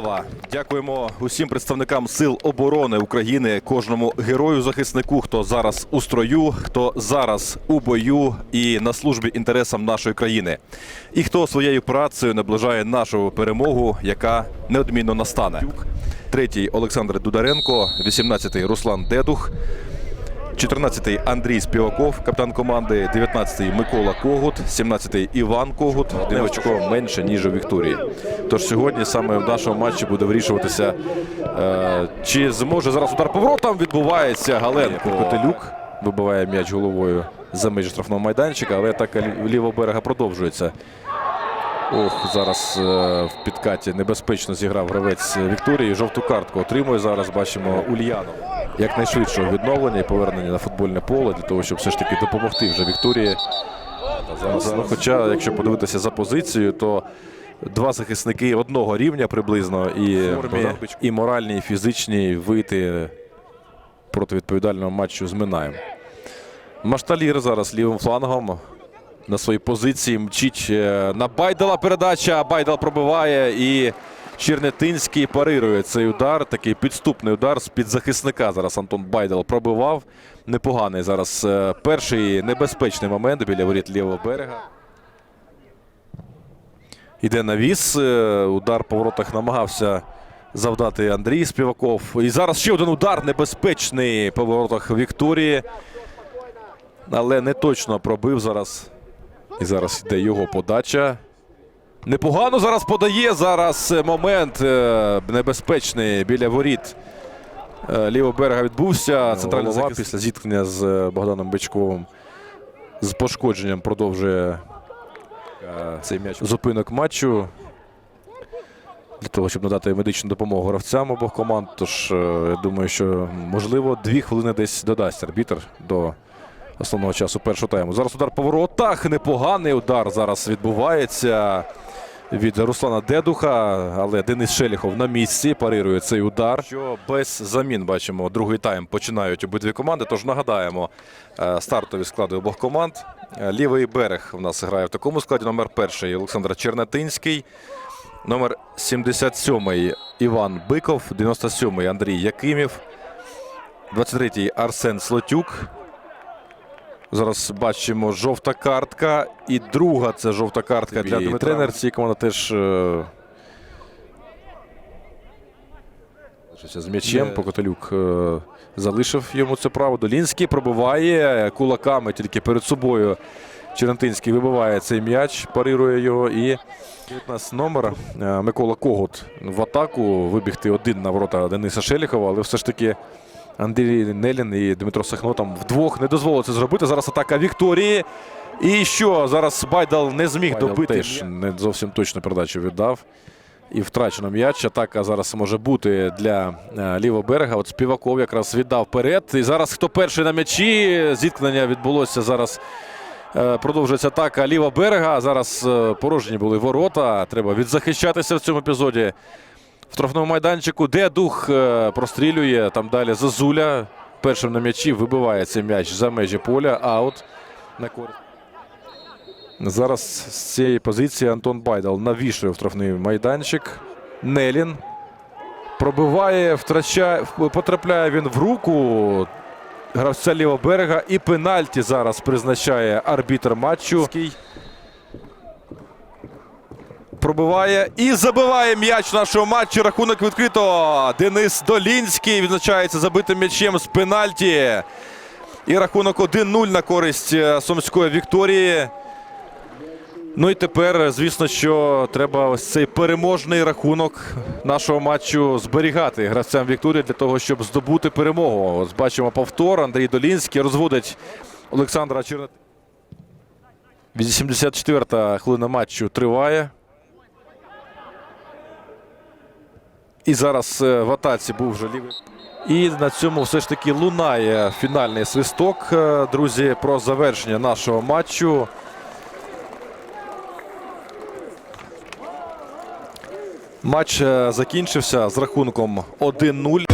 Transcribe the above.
слава! Дякуємо усім представникам сил оборони України, кожному герою-захиснику, хто зараз у строю, хто зараз у бою і на службі інтересам нашої країни, і хто своєю працею наближає нашу перемогу, яка неодмінно настане. Третій Олександр Дударенко, 18-й Руслан Дедух. 14-й Андрій Співаков, капітан команди, 19-й Микола Когут, 17-й Іван Когут. Одне очко менше, ніж у Вікторії. Тож сьогодні саме в нашому матчі буде вирішуватися, е, чи зможе зараз удар поворотом відбувається Галенко. Котелюк вибиває м'яч головою за межі штрафного майданчика, але атака лівого берега продовжується. Ох, зараз е, в підкаті небезпечно зіграв гравець Вікторії. Жовту картку отримує зараз. Бачимо Ульянов. Якнайшвидшого відновлення і повернення на футбольне поле для того, щоб все ж таки допомогти вже Вікторії. Зараз, ну, хоча, якщо подивитися за позицією, то два захисники одного рівня приблизно і, і моральні, і фізичні вийти проти відповідального матчу з Минаєм. Машталір зараз лівим флангом на своїй позиції мчить е, на Байдала передача. Байдал пробиває і Чернетинський парирує цей удар. Такий підступний удар з під захисника. Зараз Антон Байдал пробивав. Непоганий зараз е, перший небезпечний момент біля воріт лівого берега. Іде навіс. е, Удар по воротах намагався завдати Андрій Співаков. І зараз ще один удар небезпечний по воротах Вікторії. Але не точно пробив зараз. І зараз йде його подача. Непогано зараз подає. Зараз е, момент е, небезпечний біля воріт. Е, Лівого берега відбувся. Центральний Голова захист після зіткнення з Богданом Бичковим з пошкодженням продовжує цей м'яч зупинок матчу. Для того, щоб надати медичну допомогу гравцям обох команд. Тож, я думаю, що можливо дві хвилини десь додасть арбітр до основного часу першого тайму. Зараз удар по воротах. Непоганий удар зараз відбувається від Руслана Дедуха. Але Денис Шеліхов на місці парирує цей удар. Що без замін бачимо, другий тайм починають обидві команди. Тож нагадаємо е, стартові склади обох команд. Е, Лівий берег у нас грає в такому складі. Номер перший Олександр Чернетинський. Номер 77 Іван Биков, 97 Андрій Якимів, 23 Арсен Слотюк. Зараз бачимо жовта картка. І друга це жовта картка для І Дмитра. Тренер цієї команди теж е, з м'ячем. Не- Покотелюк е, залишив йому це право. Долінський пробиває кулаками тільки перед собою. Чернентинський вибиває цей м'яч, парирує його. І 19 номер е, Микола Когут в атаку. Вибігти один на ворота Дениса Шеліхова, але все ж таки Андрій Нелін і Дмитро Сахно там вдвох не дозволили це зробити. Зараз атака Вікторії. І що? Зараз Байдал не зміг Байдал добити. теж не зовсім точну передачу віддав. І втрачено м'яч. Атака зараз може бути для е, лівого берега. От Співаков якраз віддав вперед. І зараз хто перший на м'ячі? Зіткнення відбулося зараз. Е, Продовжується атака лівого берега. Зараз е, порожні були ворота. Треба відзахищатися в цьому епізоді. В штрафному майданчику, де дух е, прострілює. Там далі Зазуля. Першим на м'ячі вибиває цей м'яч за межі поля. Аут. На користь. Зараз з цієї позиції Антон Байдал навішує в штрафний майданчик. Нелін. Пробиває, втрачає, потрапляє він в руку гравця лівого берега. І пенальті зараз призначає арбітр матчу. Пробиває і забиває м'яч нашого матчу. Рахунок відкрито. Денис Долінський відзначається забитим м'ячем з пенальті. І рахунок 1-0 на користь е, Сумської Вікторії. Ну і тепер, звісно, що треба ось цей переможний рахунок нашого матчу зберігати гравцям Вікторії для того, щоб здобути перемогу. Ось бачимо повтор. Андрій Долінський розводить Олександра Чернет. 84-та хвилина матчу триває. І зараз е, в атаці був вже лівий. І на цьому все ж таки лунає фінальний свисток, е, друзі, про завершення нашого матчу. Матч е, закінчився з рахунком 1-0.